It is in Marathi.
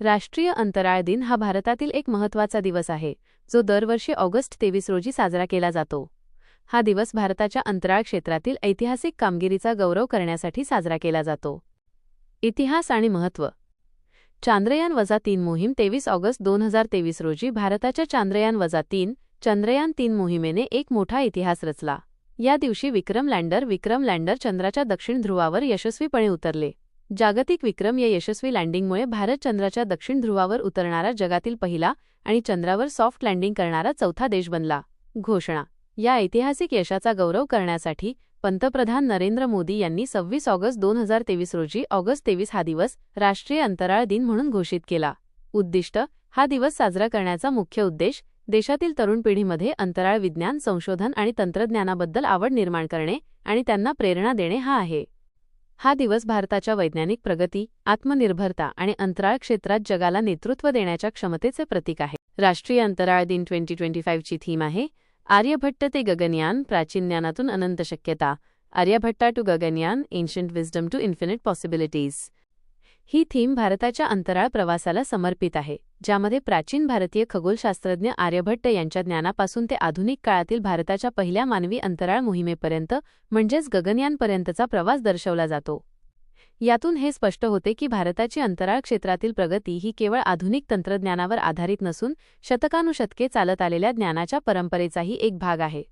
राष्ट्रीय अंतराळ दिन हा भारतातील एक महत्त्वाचा दिवस आहे जो दरवर्षी ऑगस्ट तेवीस रोजी साजरा केला जातो. हा दिवस भारताच्या अंतराळ क्षेत्रातील ऐतिहासिक कामगिरीचा गौरव करण्यासाठी साजरा केला जातो. इतिहास आणि महत्त्व. चांद्रयान वजा तीन मोहीम तेवीस ऑगस्ट दोन हजार तेवीस रोजी भारताच्या चांद्रयान वजा तीन चंद्रयान तीन मोहिमेने एक मोठा इतिहास रचला. या दिवशी विक्रम लँडर विक्रम लँडर चंद्राच्या दक्षिण ध्रुवावर यशस्वीपणे उतरले. जागतिक विक्रम या यशस्वी लँडिंगमुळे भारत चंद्राच्या दक्षिण ध्रुवावर उतरणारा जगातील पहिला आणि चंद्रावर सॉफ्ट लँडिंग करणारा चौथा देश बनला. घोषणा. या ऐतिहासिक यशाचा गौरव करण्यासाठी पंतप्रधान नरेंद्र मोदी यांनी सव्वीस ऑगस्ट दोन हजार तेवीस रोजी ऑगस्ट तेवीस हा दिवस राष्ट्रीय अंतराळ दिन म्हणून घोषित केला. उद्दिष्ट हा दिवस साजरा करण्याचा मुख्य उद्देश देशातील तरुण पिढीमध्ये अंतराळ विज्ञान संशोधन आणि तंत्रज्ञानाबद्दल आवड निर्माण करणे आणि त्यांना प्रेरणा देणे हा आहे. हा दिवस भारताच्या वैज्ञानिक प्रगती आत्मनिर्भरता आणि अंतराळ क्षेत्रात जगाला नेतृत्व देण्याच्या क्षमतेचे प्रतीक आहे. राष्ट्रीय अंतराळ दिन ट्वेंटी ट्वेंटी फाईव्हची थीम आहे आर्यभट्ट ते गगनयान प्राचीन ज्ञानातून अनंत शक्यता Aryabhatta to Gaganyaan ancient wisdom to infinite possibilities. He theme भारताच्या अंतराळ प्रवासाला समर्पित आहे ज्यामध्ये प्राचीन भारतीय खगोलशास्त्रज्ञ आर्यभट्ट यांच्या ज्ञानापासून ते आधुनिक काळातील भारताच्या पहिल्या मानवी अंतराळ मोहिमेपर्यंत म्हणजेच गगनयानपर्यंतचा प्रवास दर्शवला जातो. यातून हे स्पष्ट होते की भारताची अंतराळ क्षेत्रातील प्रगती ही केवळ आधुनिक तंत्रज्ञानावर आधारित नसून शतकानुशतके चालत आलेल्या ज्ञानाच्या परंपरेचाही एक भाग आहे.